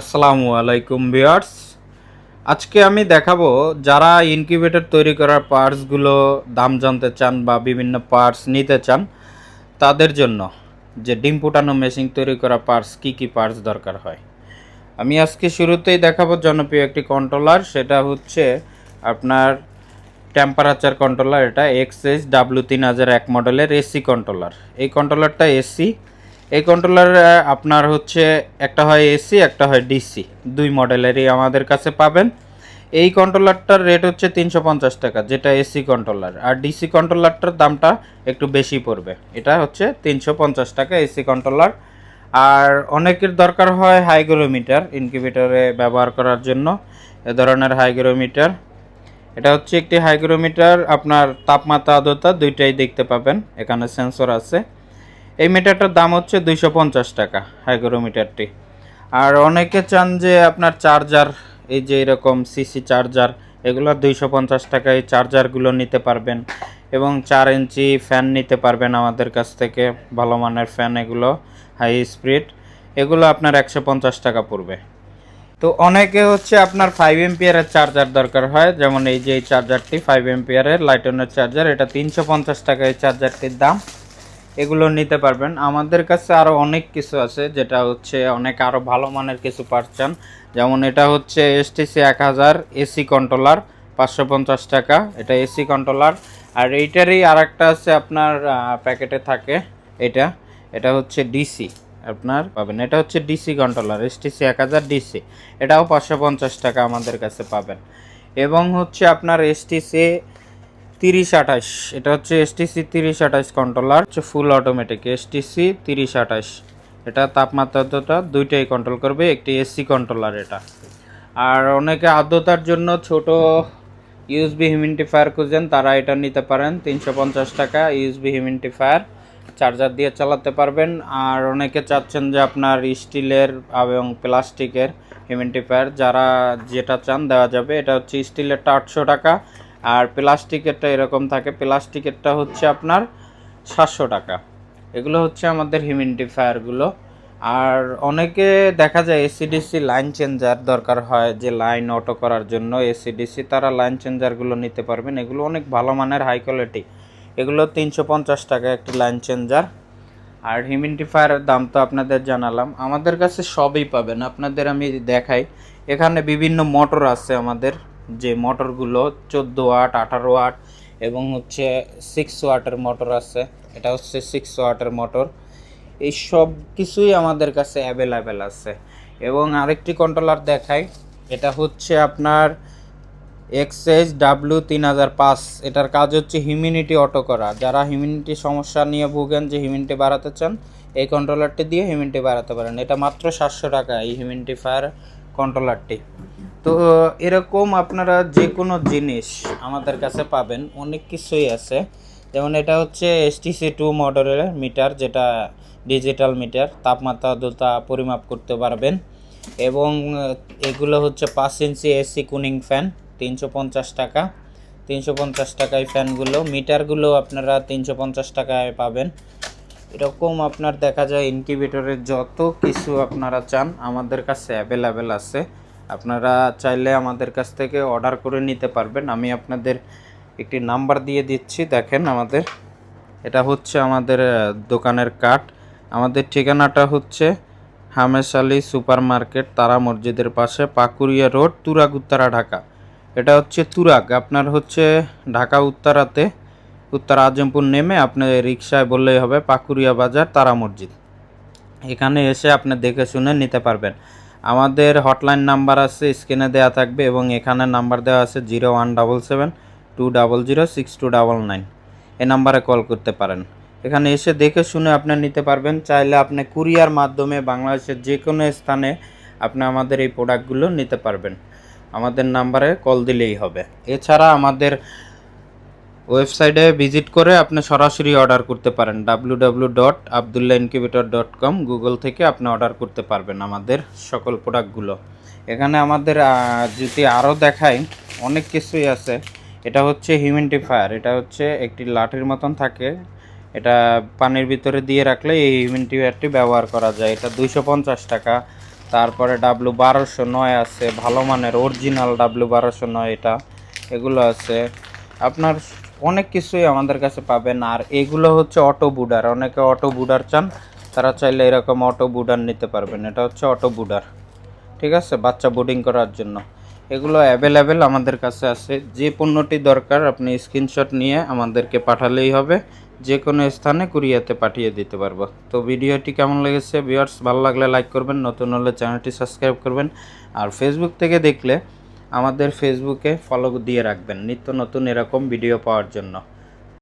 আসসালামু আলাইকুম ভিউয়ার্স। আজকে আমি দেখাবো যারা ইনকিউবেটর তৈরি করার পার্টসগুলো দাম জানতে চান বা বিভিন্ন পার্টস নিতে চান, তাদের জন্য যে ডিম ফুটানো মেশিন তৈরি করা পার্টস, কি কি পার্টস দরকার হয়। আমি আজকে শুরুতেই দেখাবো জনপ্রিয় একটি কন্ট্রোলার সেটা হচ্ছে আপনার টেম্পারেচার কন্ট্রোলার এটা এক্সএস ডাব্লিউ তিন হাজার এক মডেলের এসি কন্ট্রোলার এই কন্ট্রোলারটা এসি এই কন্ট্রোলার আপনার হচ্ছে একটা হয় এসি একটা হয় ডিসি দুই মডেলেরই আমাদের কাছে পাবেন। এই কন্ট্রোলারটার রেট হচ্ছে তিনশো পঞ্চাশ টাকা, যেটা এসি কন্ট্রোলার আর ডিসি কন্ট্রোলারটার দামটা একটু বেশি পড়বে। এটা হচ্ছে তিনশো পঞ্চাশ টাকা এসি কন্ট্রোলার আর অনেকের দরকার হয় হাইগ্রোমিটার ইনকিউবেটরে ব্যবহার করার জন্য, এ ধরনের হাইগ্রোমিটার এটা হচ্ছে একটি হাইগ্রোমিটার আপনার তাপমাত্রা আর্দ্রতা দুইটাই দেখতে পাবেন। এখানে সেন্সর আছে। এই মিটারটার দাম হচ্ছে দুইশো পঞ্চাশ টাকা হাইগ্রোমিটারটি। আর অনেকে চান যে আপনার চার্জার, এই যে এরকম সিসি চার্জার, এগুলো দুইশো পঞ্চাশ টাকায় চার্জারগুলো নিতে পারবেন এবং চার ইঞ্চি ফ্যান নিতে পারবেন আমাদের কাছ থেকে, ভালো মানের ফ্যান এগুলো, হাই স্পিড, এগুলো আপনার একশো পঞ্চাশ টাকা পড়বে। তো অনেকে হচ্ছে আপনার ফাইভ এমপিয়ারের চার্জার দরকার হয়, যেমন এই যে এই চার্জারটি ফাইভ এমপিয়ারের লাইটনের চার্জার, এটা তিনশো পঞ্চাশ টাকা এই চার্জারটির দাম। এগুলো নিতে পারবেন। আমাদের কাছে আরও অনেক কিছু আছে, যেটা হচ্ছে অনেক আরও ভালো মানের কিছু পাচ্ছেন যেমন এটা হচ্ছে এসটিসি এক হাজার এসি কন্ট্রোলার পাঁচশো পঞ্চাশ টাকা। এটা এসি কন্ট্রোলার আর এইটারই আর একটা আছে আপনার প্যাকেটে থাকে এটা। এটা হচ্ছে ডিসি আপনার পাবেন। এটা হচ্ছে ডিসি কন্ট্রোলার এসটিসি এক হাজার ডিসি এটাও পাঁচশো পঞ্চাশ টাকা আমাদের কাছে পাবেন। এবং হচ্ছে আপনার এসটিসি তিরিশ আঠাশ। এটা হচ্ছে এসটিসি তিরিশ আঠাশ কন্ট্রোলার হচ্ছে ফুল অটোমেটিক এসটিসি তিরিশ আঠাশ। এটা তাপমাত্রাটা দুইটাই কন্ট্রোল করবে, একটি এসি কন্ট্রোলার এটা। আর অনেকে আর্দ্রতার জন্য ছোট ইউএসবি হিউমিডিফায়ার খুঁজেন, তারা এটা নিতে পারেন। তিনশো পঞ্চাশ টাকা ইউএসবি হিউমিডিফায়ার চার্জার দিয়ে চালাতে পারবেন। আর অনেকে চাচ্ছেন যে আপনার স্টিলের এবং প্লাস্টিকের হিউমিডিফায়ার যারা যেটা চান দেওয়া যাবে। এটা হচ্ছে স্টিলেরটা আটশো টাকা। আর প্লাস্টিকেরটা এরকম থাকে। প্লাস্টিকেরটা হচ্ছে আপনার সাতশো টাকা। এগুলো হচ্ছে আমাদের হিউমিডিফায়ারগুলো। আর অনেকে দেখা যায় এসিডিসি লাইন চেঞ্জার দরকার হয় যে লাইন অটো করার জন্য। এসিডিসি তারা লাইন চেঞ্জারগুলো নিতে পারবেন। এগুলো অনেক ভালো মানের হাই কোয়ালিটি এগুলো তিনশো পঞ্চাশ টাকা একটি লাইন চেঞ্জার আর হিউমিডিফায়ারের দাম তো আপনাদের জানালাম। আমাদের কাছে সবই পাবেন। আপনাদের আমি দেখাই। এখানে বিভিন্ন মোটর আছে আমাদের। যে মোটরগুলো চোদ্দ ওয়াট আঠারো ওয়াট এবং হচ্ছে সিক্স ওয়াটের মোটর আছে। এটা হচ্ছে সিক্স ওয়াটের মোটর। এই সব কিছুই আমাদের কাছে অ্যাভেলেবেল আছে। এবং আরেকটি কন্ট্রোলার দেখাই। এটা হচ্ছে আপনার এক্সএস ডাব্লিউ তিন হাজার পাঁচ। এটার কাজ হচ্ছে হিউমিনিটি অটো করা। যারা হিউমিনিটি সমস্যা নিয়ে ভুগেন যে হিউমিনিটি বাড়াতে চান, এই কন্ট্রোলারটি দিয়ে হিউমিনিটি বাড়াতে পারেন। এটা মাত্র সাতশো টাকা এই হিউমিনিটি ফায়ার কন্ট্রোলারটি তো, এরকম আপনারা যে কোনো জিনিস আমাদের কাছে পাবেন, অনেক কিছুই আছে। যেমন এটা হচ্ছে এসটিসি টু মডেলের মিটার যেটা ডিজিটাল মিটার তাপমাত্রা আর্দ্রতা পরিমাপ করতে পারবেন। এবং, এগুলো হচ্ছে পাঁচ ইঞ্চি এসি কুনিং ফ্যান তিনশো পঞ্চাশ টাকা। তিনশো পঞ্চাশ টাকায় ফ্যানগুলো মিটারগুলো আপনারা তিনশো পঞ্চাশ টাকায় পাবেন। এরকম আপনার দেখা যায় ইনকিউবেটরের যত কিছু আপনারা চান, আমাদের কাছে অ্যাভেলেবেল আছে। আপনারা চাইলে আমাদের কাছ থেকে অর্ডার করে নিতে পারবেন। আমি আপনাদের একটি নাম্বার দিয়ে দিচ্ছি, দেখেন আমাদের। এটা হচ্ছে আমাদের দোকানের কাঠ আমাদের ঠিকানাটা হচ্ছে হামেশ আলী সুপার মার্কেট তারা মসজিদের পাশে পাকুরিয়া রোড, তুরাগ, উত্তরা, ঢাকা। এটা হচ্ছে তুরাগ। আপনার হচ্ছে ঢাকা, উত্তরাতে, উত্তর, আজমপুর নেমে আপনি রিক্সায় বললেই হবে পাকুরিয়া বাজার, তারা মসজিদ। এখানে এসে আপনি দেখে শুনে নিতে পারবেন। আমাদের হটলাইন নাম্বার আছে, স্ক্রিনে দেওয়া থাকবে এবং এখানে নাম্বার দেওয়া আছে zero one double seven two double zero six two double nine. এই নাম্বারে কল করতে পারেন। এখানে এসে দেখে শুনে আপনি নিতে পারবেন। চাইলে আপনি কুরিয়ার মাধ্যমে বাংলাদেশের যে কোনো স্থানে আপনি আমাদের এই প্রোডাক্টগুলো নিতে পারবেন। আমাদের নাম্বারে কল দিলেই হবে। এছাড়া আমাদের ওয়েবসাইটে ভিজিট করে আপনি সরাসরি অর্ডার করতে পারেন। W W dot Abdullah dot com Google থেকে আপনি অর্ডার করতে পারবেন আমাদের সকল প্রোডাক্টগুলো। এখানে আমাদের যদি আরও দেখাই, অনেক কিছুই আছে। এটা হচ্ছে হিউমিডিফায়ার, এটা হচ্ছে একটি লাঠির মতন থাকে। এটা পানির ভিতরে দিয়ে রাখলে এই হিউমিডিফায়ারটি ব্যবহার করা যায়। এটা দুইশো পঞ্চাশ টাকা। তারপরে ডাব্লু বারোশো নয় আছে, ভালো মানের, অরিজিনাল ডাব্লু বারোশো নয় এটা। এগুলো আছে। আপনার অনেক কিছুই আমাদের কাছে পাবেন। আর এগুলো হচ্ছে অটো বুডার। অনেকে অটো বুডার চান, তারা চাইলে এরকম অটো বুডার নিতে পারবেন। এটা হচ্ছে অটো বুডার, ঠিক আছে? বাচ্চা বোর্ডিং করার জন্য। এগুলো অ্যাভেলেবেল আমাদের কাছে আছে। যে পণ্যটি দরকার, আপনি স্ক্রিনশট নিয়ে আমাদেরকে পাঠালেই হবে। যে কোনো স্থানে কুরিয়াতে পাঠিয়ে দিতে পারব। তো ভিডিওটি কেমন লেগেছে? ভিউয়ার্স ভালো লাগলে লাইক করবেন, নতুন হলে চ্যানেলটি সাবস্ক্রাইব করবেন। আর ফেসবুক থেকে দেখলে আমাদের ফেসবুকে ফলো দিয়ে রাখবেন। নিত্য নতুন এরকম ভিডিও পাওয়ার জন্য।